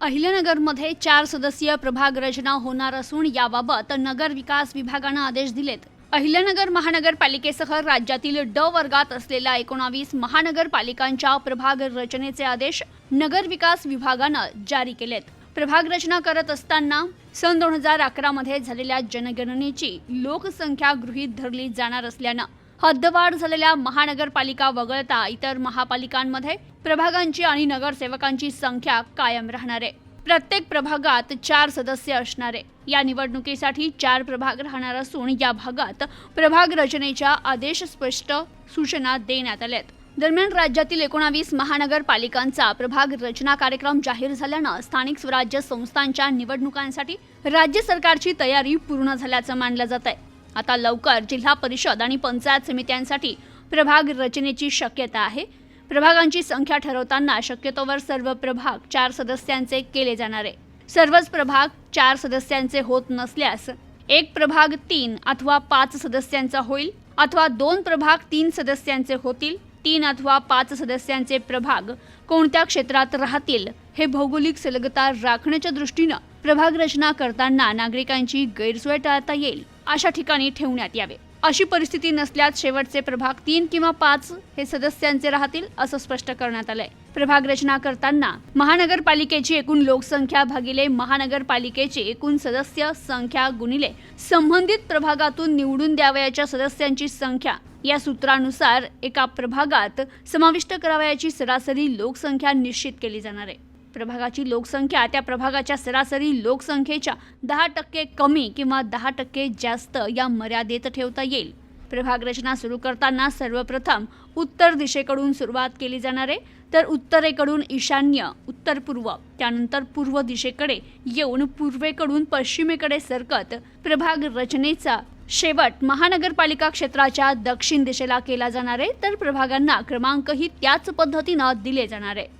अहिल्यानगरमध्ये चार सदस्यीय प्रभाग रचना होणार असून याबाबत नगर विकास विभागानं आदेश दिलेत. अहिल्यानगर महानगरपालिकेसह राज्यातील ड वर्गात असलेल्या एकोणावीस महानगरपालिकांच्या प्रभाग रचनेचे आदेश नगर विकास विभागानं जारी केलेत. प्रभाग रचना करत असताना सन दोन हजार अकरामध्ये झालेल्या जनगणनेची लोकसंख्या गृहीत धरली जाणार असल्यानं हद्दवाढ झालेल्या महानगरपालिका वगळता इतर महापालिकांमध्ये प्रभागांची आणि नगरसेवकांची संख्या कायम राहणार आहे. प्रत्येक प्रभागात चार सदस्य असणार आहे. या निवडणुकीसाठी चार प्रभाग राहणार असून या भागात प्रभाग रचनेच्या आदेश स्पष्ट सूचना देण्यात आल्यात. दरम्यान राज्यातील एकोणावीस महानगरपालिकांचा प्रभाग रचना कार्यक्रम जाहीर झाल्यानं स्थानिक स्वराज्य संस्थांच्या निवडणुकांसाठी राज्य सरकारची तयारी पूर्ण झाल्याचं मानलं जात आहे आता लवकर जिल्हा परिषद आणि पंचायत समित्यांसाठी प्रभाग रचनेची शक्यता आहे. प्रभागांची संख्या ठरवताना शक्यतोवर सर्व प्रभाग चार सदस्यांचे केले जाणार आहे. सर्वच प्रभाग चार सदस्यांचे होत नसल्यास एक प्रभाग तीन अथवा पाच सदस्यांचा होईल अथवा दोन प्रभाग तीन सदस्यांचे होतील तीन अथवा पाच सदस्यांचे प्रभाग कोणत्या क्षेत्रात राहतील हे भौगोलिक सलगता राखण्याच्या दृष्टीनं प्रभाग रचना करताना नागरिकांची गैरसोय टाळता येईल अशा ठिकाणी ठेवण्यात यावे. अशी परिस्थिती नसल्यास शेवटचे प्रभाग तीन किंवा पाच हे सदस्यांचे राहतील असं स्पष्ट करण्यात आलंय. प्रभाग रचना करताना महानगरपालिकेची एकूण लोकसंख्या भागिले महानगरपालिकेची एकूण सदस्य संख्या गुणिले संबंधित प्रभागातून निवडून द्यावयाच्या सदस्यांची संख्या. या सूत्रानुसार एका प्रभागात समाविष्ट करावयाची सरासरी लोकसंख्या निश्चित केली जाणार आहे. प्रभागाची लोकसंख्या त्या प्रभागाच्या सरासरी लोकसंख्येच्या दहा टक्के कमी किंवा दहा टक्के जास्त या मर्यादेत ठेवता येईल. प्रभाग रचना सुरू करताना सर्वप्रथम उत्तर दिशेकडून सुरुवात केली जाणार आहे. तर उत्तरेकडून ईशान्य उत्तर पूर्व त्यानंतर पूर्व दिशेकडे येऊन पूर्वेकडून पश्चिमेकडे सरकत प्रभाग रचनेचा शेवट महानगरपालिका क्षेत्राच्या दक्षिण दिशेला केला जाणार आहे. तर प्रभागांना क्रमांकही त्याच पद्धतीनं दिले जाणार आहे.